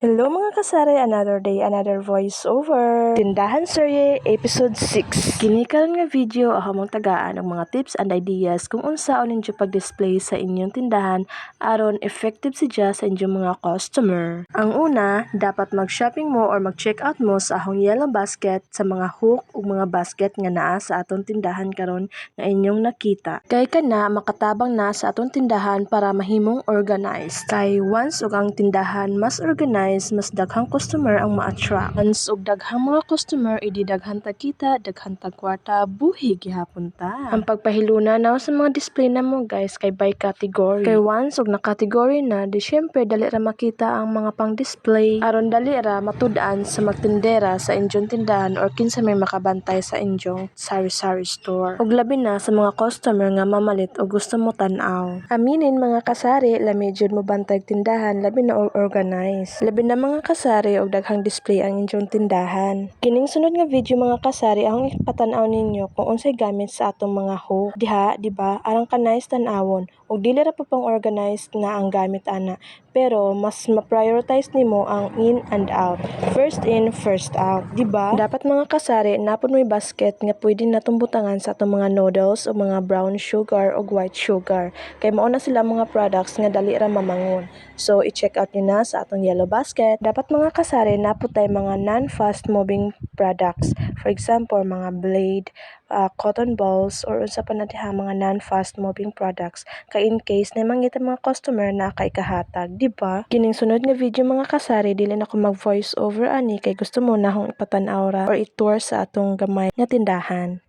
Hello mga kasari, another day, another voiceover. Tindahan Serye, episode 6. Kinikalan nga video, ako mong tagaan ang mga tips and ideas kung unsaon ninyo pag-display sa inyong tindahan aron effective siya sa inyong mga customer. Ang una, dapat mag-shopping mo or mag-check out mo sa ahong yellow basket sa mga hook ug mga basket nga naa sa atong tindahan karon nga inyong nakita. Kay kana makatabang na sa atong tindahan para mahimong organized. Kay once ug ang tindahan mas organized, mas daghang customer ang ma-attract. Once ug daghang mga customer, idi daghan tag kita, daghan tag kwarta, buhi gihapon ta. Ang pagpahiluna na sa mga display na mo guys kay by category. Kay once ug na-category na, di syempre dali ra makita ang mga pang-display aron dali ra matud-an sa magtindera sa inyong tindahan or kinsa may makabantay sa inyong sari-sari store. Ug labi na sa mga customer nga mamalit o gusto mo tan-aw. Aminin mga kasari, lami jud mo bantay og tindahan labi na og organize. Labi na mga kasari og daghang display ang inyong tindahan. Kining sunod nga video mga kasari ang ipatan-aw ninyo kung unsay gamit sa atong mga hook. Diha, di ba? Arang kanais tan-awon ug dili ra pa pang organized na ang gamit ana. Pero mas ma-prioritize nimo ang in and out. First in, first out, di ba? Dapat mga kasari napon may basket nga pwede natong sa atong mga noodles o mga brown sugar o white sugar. Kay mao na sila mga products nga dali ra mamangon. So i-check out nyo na sa atong yellow basket. Dapat mga kasari naputay mga non-fast moving products. For example, mga blade, uh, cotton balls or unsa pa na diha mga non-fast moving products kay in case na mangita mga customer na kay kahatag, di ba? Kining sunod nga video mga kasari dili na ko mag voice over ani kay gusto mo na akong ipatan-aw ra or i-tour sa atong gamay nga tindahan.